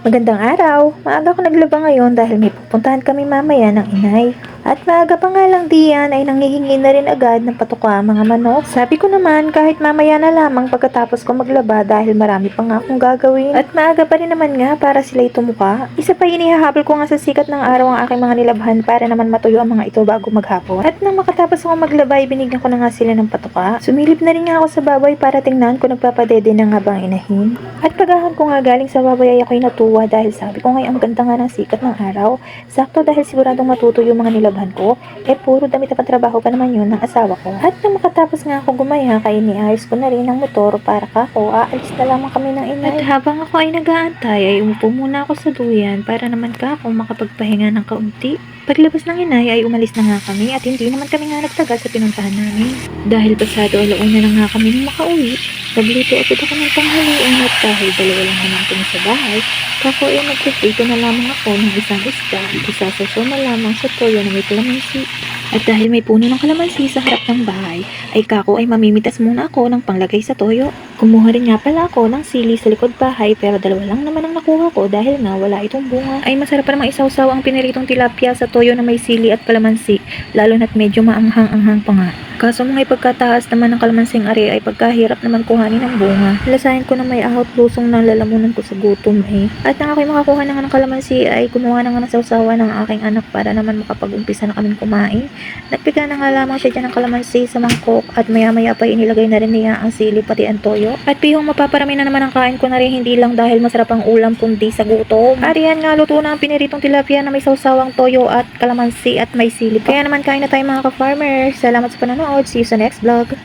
Magandang araw. Maaga ako naglaba ngayon dahil may pupuntahan kami mamaya ng inay. At maaga pa nga lang diyan ay nangihingi na rin agad ng patuka ang mga manok. Sabi ko naman kahit mamaya na lamang pagkatapos ko maglaba dahil marami pa nga akong gagawin. At maaga pa rin naman nga para sila'y tumuka. Isa pa inihahabol ko nga sa sikat ng araw ang aking mga nilabhan para naman matuyo ang mga ito bago maghapon. At nang makatapos ako maglaba ay binigyan ko na nga sila ng patuka. Sumilip na rin nga ako sa baboy para tingnan kung nagpapadede na nga bang inahin. At pagahon ko nga galing sa baboy ay ako'y natuwa dahil sabi ko nga ang ganda nga ng sikat ng araw. Sakto dahil siguradong matuto yung mga nilabhan ko, eh puro damit na pantrabaho pa naman yun ng asawa ko. At nang makatapos nga ako gumaya, kaya niayos ko na rin ang motor para kako, aalis na lamang kami ng inay. At habang ako ay nag-aantay, ay umupo muna ako sa duyan para naman kako makapagpahinga ng kaunti. Paglabas ng inay ay umalis na nga kami at hindi naman kami nga nagtagal sa pinuntahan namin. Dahil pasado alauna na nga kami nung makauwi, nagluto agad ako ng tanghalian at dahil dalawa lang naman kami sa bahay, kako ay nagpiprito na lamang ako ng isang isda at isasasaw na lamang sa toyo na may kalamansi. At dahil may puno ng kalamansi sa harap ng bahay, ay kako ay mamimitas muna ako ng panglagay sa toyo. Kumuha rin nga pala ako ng sili sa likod bahay pero dalawa lang naman ang nakuha ko dahil nga wala itong bunga. Ay masarap pa namang isawsaw ang piniritong tilapia sa toyo na may sili at kalamansi, lalo na't medyo maanghang-anghang pa nga. Kaso mga ipagkataas naman ng kalamansing ari ay pagkahirap naman kuhanin ang bunga. Lasahin ko na may ahot lusong na lalamunan ko sa gutom eh. At nang ako'y makakuha na nga ng kalamansi ay kumuha na nga ng sausawa ng aking anak para naman makapag-umpisa na kaming kumain. Nagpiga na nga lamang siya dyan ng kalamansi sa mangkok at maya-maya pa inilagay na rin niya ang sili pati ang toyo. At pihong mapaparami na naman ang kain ko na rin hindi lang dahil masarap ang ulam kundi sa gutom. At yan nga luto na ang piniritong tilapia na may sausawang toyo at kalamansi at may sili. Kaya naman kain na tayo mga ka-farmers. Salamat sa panonood. See you sa next vlog.